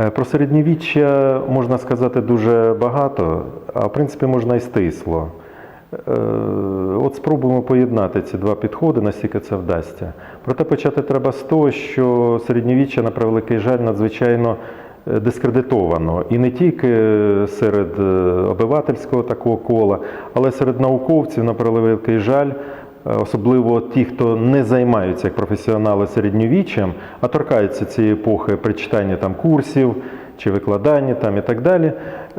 Е, Про середньовіччя можна сказати дуже багато, а в принципі можна і стисло. Е, От спробуємо поєднати ці два підходи, наскільки це вдасться. Проте почати треба з того, що середньовіччя, на превеликий жаль, надзвичайно е, дискредитовано. І не тільки серед обивательського такого кола, але серед науковців, на превеликий жаль, особливо ті, хто не займаються як професіонали середньовіччям, а торкаються цієї епохи при читанні там курсів чи викладанні там і так далі.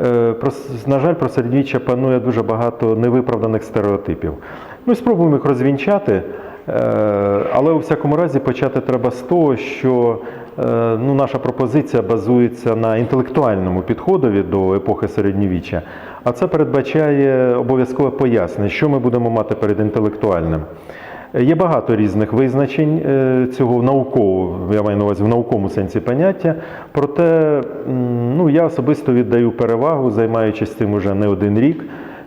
Е, Про, на жаль, про середньовіччя панує дуже багато невиправданих стереотипів. Ну спробуємо їх розвінчати, е, але у всякому разі почати треба з того, що е, ну, наша пропозиція базується на інтелектуальному підходові до епохи середньовіччя, а це передбачає обов'язкове пояснення, що ми будемо мати перед інтелектуальним. Е, Є багато різних визначень е, цього наукового, я маю на увазі в науковому сенсі поняття. Проте ну, я особисто віддаю перевагу, займаючись цим уже не один рік,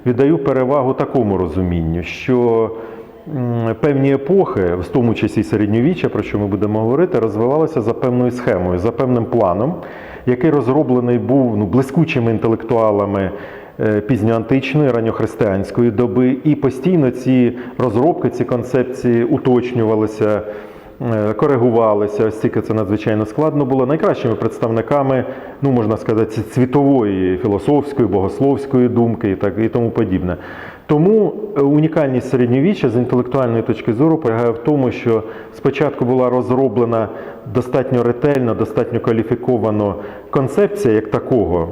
віддаю перевагу такому розумінню, що певні епохи, в тому числі середньовіччя, про що ми будемо говорити, розвивалися за певною схемою, за певним планом, який розроблений був ну, блискучими інтелектуалами е, пізньоантичної, ранньохристиянської доби, і постійно ці розробки, ці концепції уточнювалися. Е, Коригувалися, ось тільки це надзвичайно складно було найкращими представниками, ну можна сказати, світової філософської, богословської думки і так і тому подібне. Тому е, унікальність середньовіччя з інтелектуальної точки зору полягає в тому, що спочатку була розроблена достатньо ретельно, достатньо кваліфіковано концепція як такого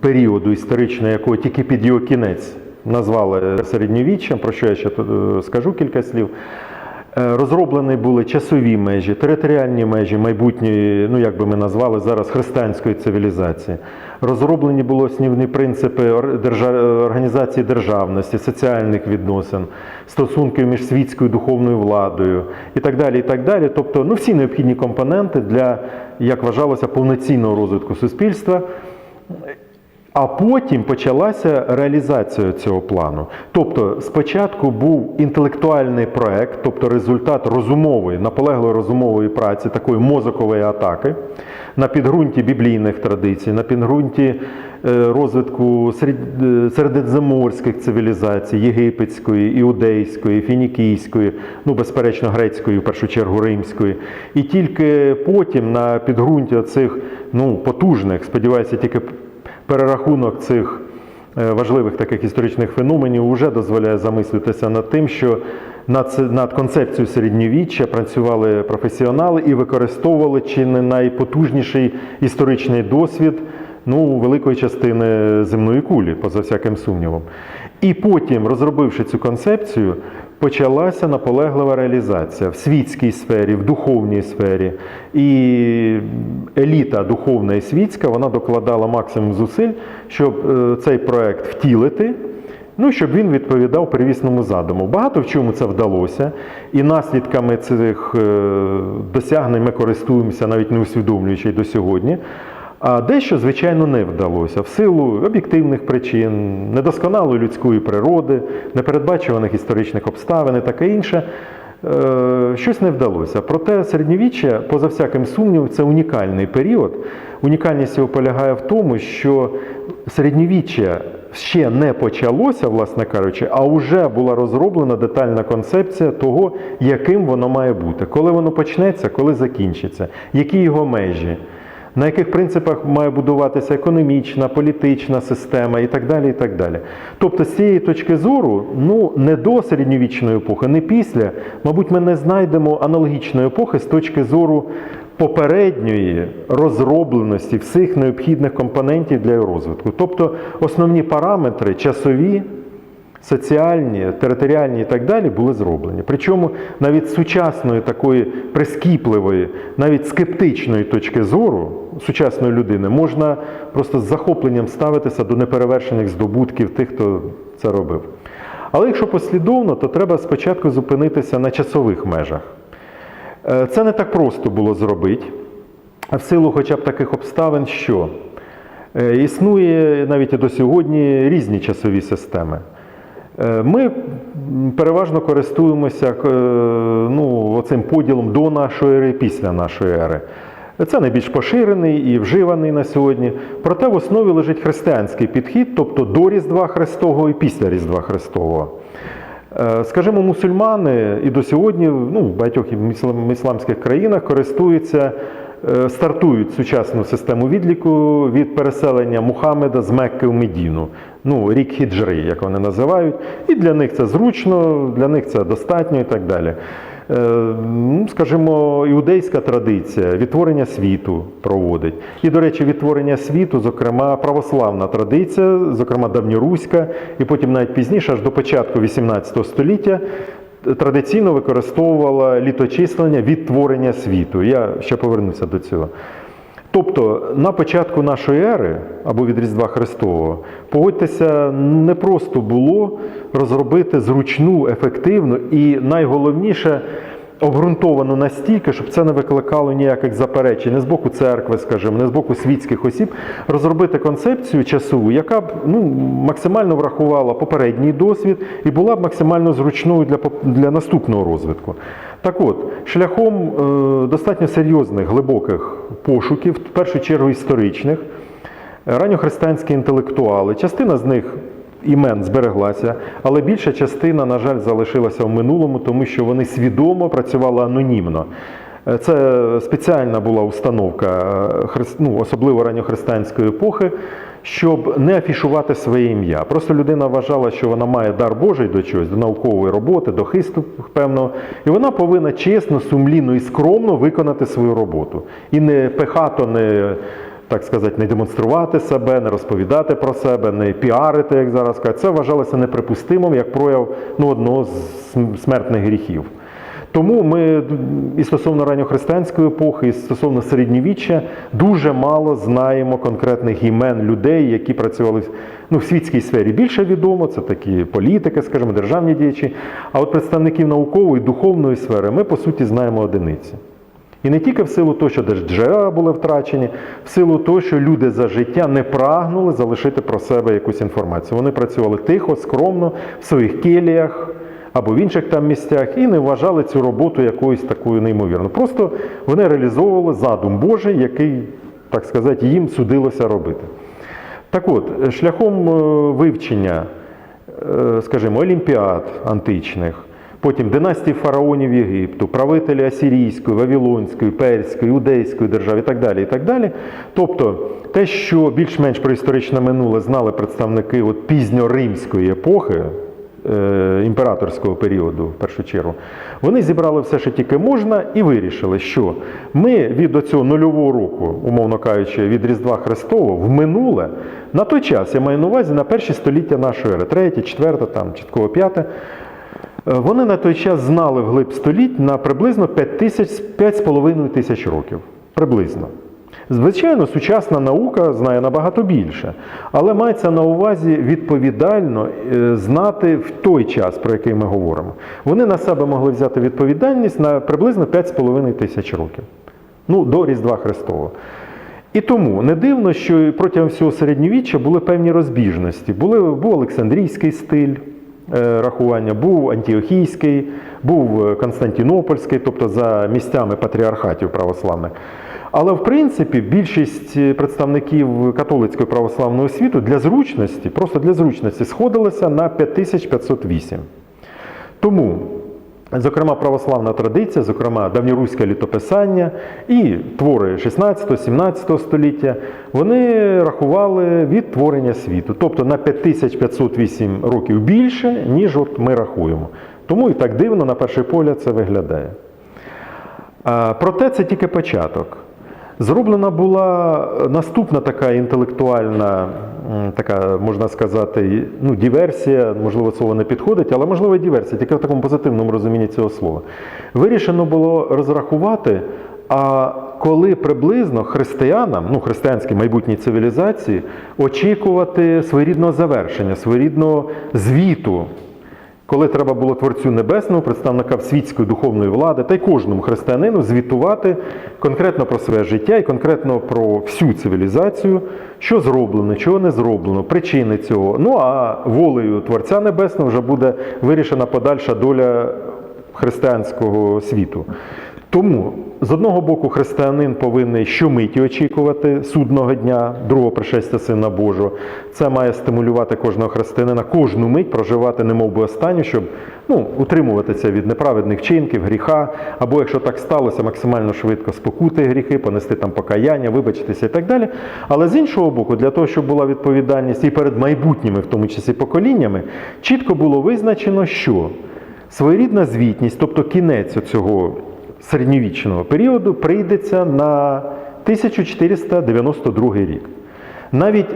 періоду історичного, якого тільки під його кінець назвали середньовіччям, про що я ще е, скажу кілька слів. Е, Розроблені були часові межі, територіальні межі майбутньої, ну як би ми назвали зараз, християнської цивілізації. Розроблені були основні принципи організації державності, соціальних відносин, стосунків між світською духовною владою і так далі. і так далі. Тобто ну, всі необхідні компоненти для, як вважалося, повноцінного розвитку суспільства. А потім почалася реалізація цього плану. Тобто, спочатку був інтелектуальний проект, тобто результат розумової, наполеглої розумової праці, такої мозокової атаки на підґрунті біблійних традицій, на підґрунті е, розвитку е, цивілізацій, єгипетської, іудейської, фінікійської, ну, безперечно, грецької, в першу чергу римської. І тільки потім на підґрунті цих ну, потужних, сподіваюся, тільки перерахунок цих е, важливих таких історичних феноменів вже дозволяє замислитися над тим, що над, концепцією середньовіччя працювали професіонали і використовували чи не найпотужніший історичний досвід ну, великої частини земної кулі, поза всяким сумнівом. І потім, розробивши цю концепцію, почалася наполеглива реалізація в світській сфері, в духовній сфері. І еліта духовна і світська вона докладала максимум зусиль, щоб е, цей проект втілити. Ну, щоб він відповідав первісному задуму. Багато в чому це вдалося, і наслідками цих е, досягнень ми користуємося, навіть не усвідомлюючи до сьогодні. А дещо, звичайно, не вдалося в силу об'єктивних причин, недосконалої людської природи, непередбачуваних історичних обставин і таке інше. Е, Щось не вдалося. Проте середньовіччя, поза всяким сумнівом, це унікальний період. Унікальність його полягає в тому, що середньовіччя ще не почалося, власне кажучи, а вже була розроблена детальна концепція того, яким воно має бути, коли воно почнеться, коли закінчиться, які його межі. На яких принципах має будуватися економічна, політична система і так далі. і так далі. Тобто, з цієї точки зору, ну не до середньовічної епохи, не після, мабуть, ми не знайдемо аналогічної епохи з точки зору попередньої розробленості всіх необхідних компонентів для його розвитку. Тобто основні параметри часові, соціальні, територіальні і так далі були зроблені. Причому навіть сучасної такої прискіпливої, навіть скептичної точки зору сучасної людини можна просто з захопленням ставитися до неперевершених здобутків тих, хто це робив. Але якщо послідовно, то треба спочатку зупинитися на часових межах. Е, Це не так просто було зробити, а в силу хоча б таких обставин, що е, існує навіть і до сьогодні різні часові системи. Е, Ми переважно користуємося ну, оцим поділом до нашої ери і після нашої ери. Це найбільш поширений і вживаний на сьогодні. Проте в основі лежить християнський підхід, тобто до Різдва Христового і після Різдва Христового. Е, Скажімо, мусульмани і до сьогодні ну, в багатьох ісламських країнах користуються, е, стартують сучасну систему відліку від переселення Мухаммеда з Мекки в Медіну. Ну, рік хіджри, як вони називають. І для них це зручно, для них це достатньо і так далі. Е, ну, Скажімо, іудейська традиція відтворення світу проводить. І, до речі, відтворення світу, зокрема, православна традиція, зокрема давньоруська, і потім навіть пізніше, аж до початку XVIII століття, традиційно використовувала літочислення відтворення світу. Я ще повернуся до цього. Тобто на початку нашої ери або від Різдва Христового, погодьтеся, не просто було розробити зручну, ефективну і найголовніше обґрунтовану настільки, щоб це не викликало ніяких заперечень не з боку церкви, скажімо, не з боку світських осіб, розробити концепцію часову, яка б ну, максимально врахувала попередній досвід і була б максимально зручною для, для наступного розвитку. Так от, шляхом е, достатньо серйозних, глибоких пошуків, в першу чергу історичних, ранньохристиянські інтелектуали, частина з них імен збереглася, але більша частина, на жаль, залишилася в минулому, тому що вони свідомо працювали анонімно. Е, Це спеціальна була установка, е, ну, особливо ранньохристиянської епохи, щоб не афішувати своє ім'я. Просто людина вважала, що вона має дар Божий до чогось, до наукової роботи, до хисту певного, і вона повинна чесно, сумлінно і скромно виконати свою роботу. І не пихато, не так сказати, не демонструвати себе, не розповідати про себе, не піарити, як зараз кажуть. Це вважалося неприпустимим як прояв ну, одного з смертних гріхів. Тому ми і стосовно ранньохристиянської епохи, і стосовно середньовіччя дуже мало знаємо конкретних імен людей, які працювали ну, в світській сфері. Більше відомо, це такі політики, скажімо, державні діячі. А от представників наукової, духовної сфери ми по суті знаємо одиниці. І не тільки в силу того, що джерела були втрачені, в силу того, що люди за життя не прагнули залишити про себе якусь інформацію. Вони працювали тихо, скромно, в своїх келіях або в інших там місцях і не вважали цю роботу якоюсь такою неймовірною. Просто вони реалізовували задум Божий, який, так сказати, їм судилося робити. Так от, шляхом е, вивчення, е, скажімо, олімпіад античних, потім династії фараонів Єгипту, правителі Асирійської, Вавилонської, Перської, Іудейської держави і так далі. І так далі. Тобто те, що більш-менш про історичне минуле знали представники от пізньоримської епохи, е, імператорського періоду, в першу чергу, вони зібрали все, що тільки можна, і вирішили, що ми від оцього нульового року, умовно кажучи, від Різдва Христового в минуле, на той час, я маю на увазі, на перші століття нашої ери, третє, четверте, там, частково п'яте, вони на той час знали вглиб століть на приблизно 5 тисяч, 5,5 тисяч років. Приблизно. Звичайно, сучасна наука знає набагато більше, але мається на увазі відповідально е, знати в той час, про який ми говоримо. Вони на себе могли взяти відповідальність на приблизно 5,5 тисяч років. Ну, до Різдва Христового. І тому не дивно, що протягом всього середньовіччя були певні розбіжності. Були, був Олександрійський стиль е, рахування, був Антіохійський, був е, Константинопольський, тобто за місцями патріархатів православних. Але в принципі більшість е, представників католицької православного світу для зручності, просто для зручності, сходилися на 5508. Тому, зокрема, православна традиція, зокрема, давньоруське літописання і твори 16-17 століття, вони рахували від творення світу, тобто на 5508 років більше, ніж от ми рахуємо. Тому і так дивно, на перший погляд, це виглядає. Проте це тільки початок. Зроблена була наступна така інтелектуальна, така, можна сказати, ну, диверсія, можливо, слово не підходить, але можливо і диверсія, тільки в такому позитивному розумінні цього слова. Вирішено було розрахувати, а коли приблизно християнам, ну, християнській майбутній цивілізації, очікувати своєрідного завершення, своєрідного звіту коли треба було Творцю Небесного, представникам світської духовної влади та й кожному християнину звітувати конкретно про своє життя і конкретно про всю цивілізацію, що зроблено, чого не зроблено, причини цього. Ну а волею Творця Небесного вже буде вирішена подальша доля християнського світу. Тому з одного боку, християнин повинен щомиті очікувати судного дня, другого пришестя Сина Божого. Це має стимулювати кожного християнина, кожну мить проживати немов би останню, щоб ну, утримуватися від неправедних чинків, гріха, або якщо так сталося, максимально швидко спокути гріхи, понести там покаяння, вибачитися і так далі. Але з іншого боку, для того, щоб була відповідальність і перед майбутніми, в тому числі поколіннями, чітко було визначено, що своєрідна звітність, тобто кінець цього середньовічного періоду, прийдеться на 1492 рік. Навіть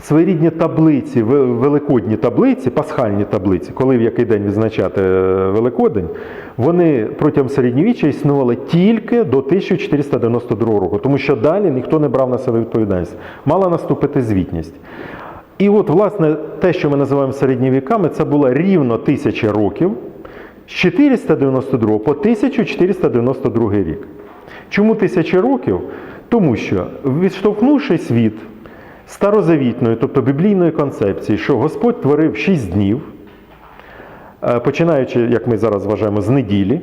своєрідні таблиці, великодні таблиці, пасхальні таблиці, коли в який день відзначати е, Великодень, вони протягом середньовіччя існували тільки до 1492 року, тому що далі ніхто не брав на себе відповідальність. Мала наступити звітність. І от, власне, те, що ми називаємо середні віками, це було рівно тисяча років з 492 по 1492 рік. Чому тисяча років? Тому що, відштовхнувшись від старозавітної, тобто біблійної концепції, що Господь творив 6 днів, е, починаючи, як ми зараз вважаємо, з неділі.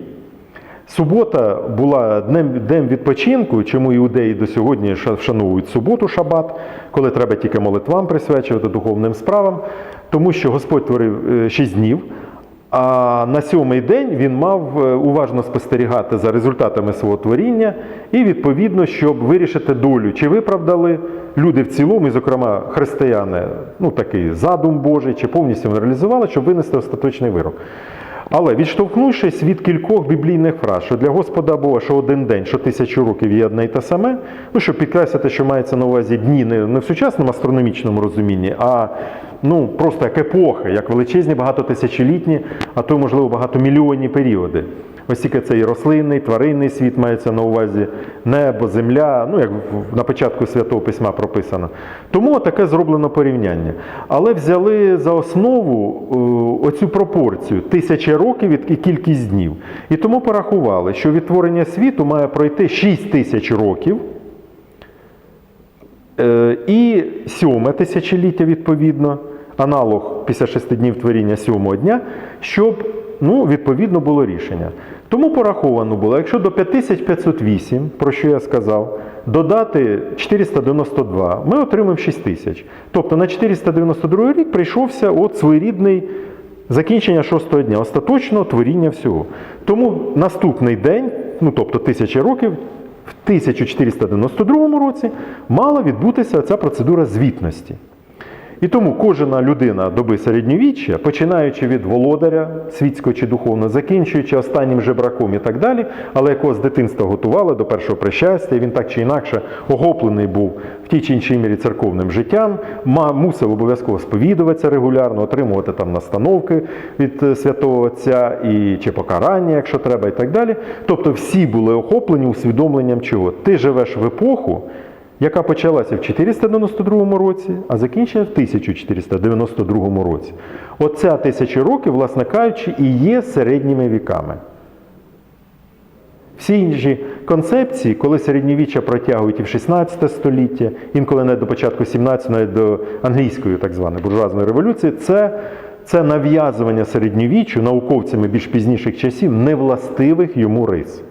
Субота була днем, днем відпочинку, чому іудеї до сьогодні вшановують суботу, шабат, коли треба тільки молитвам присвячувати духовним справам, тому що Господь творив е, шість днів, а на сьомий день він мав е, уважно спостерігати за результатами свого творіння і, відповідно, щоб вирішити долю, чи виправдали люди в цілому, і, зокрема, християни, ну такий задум Божий, чи повністю реалізували, щоб винести остаточний вирок. Але відштовхнувшись від кількох біблійних фраз, що для Господа Бога, що один день, що тисячу років є одне й те саме, ну щоб підкреслити, що мається на увазі дні не, не в сучасному астрономічному розумінні, а ну просто як епохи, як величезні багатотисячолітні, а то можливо багатомільйонні періоди. Ось тільки цей рослинний, тваринний світ мається на увазі, небо, земля, ну як на початку святого письма прописано. Тому таке зроблено порівняння. Але взяли за основу е, оцю пропорцію тисяча років і кількість днів. І тому порахували, що відтворення світу має пройти 6 тисяч років. Е, І сьоме тисячоліття, відповідно, аналог 56 днів творіння сьомого дня, щоб ну, відповідно було рішення. Тому пораховано було, якщо до 5508, про що я сказав, додати 492, ми отримаємо 6 тисяч. Тобто на 492 рік прийшовся от своєрідний закінчення шостого дня, остаточного творіння всього. Тому наступний день, ну тобто тисяча років, в 1492 році мала відбутися ця процедура звітності. І тому кожна людина доби середньовіччя, починаючи від володаря світського чи духовного, закінчуючи останнім жебраком і так далі, але якого з дитинства готували до першого прищастя, він так чи інакше охоплений був в тій чи іншій мірі церковним життям, мусив обов'язково сповідуватися регулярно, отримувати там настановки від е, святого Отця і чи покарання, якщо треба, і так далі. Тобто всі були охоплені усвідомленням чого? Ти живеш в епоху, яка почалася в 492 році, а закінчена в 1492 році. Оця тисяча років, власне кажучи, і є середніми віками. Всі інші концепції, коли середньовіччя протягують і в 16 століття, інколи не до початку 17 навіть до англійської так званої буржуазної революції, це, це нав'язування середньовіччю науковцями більш пізніших часів невластивих йому рис.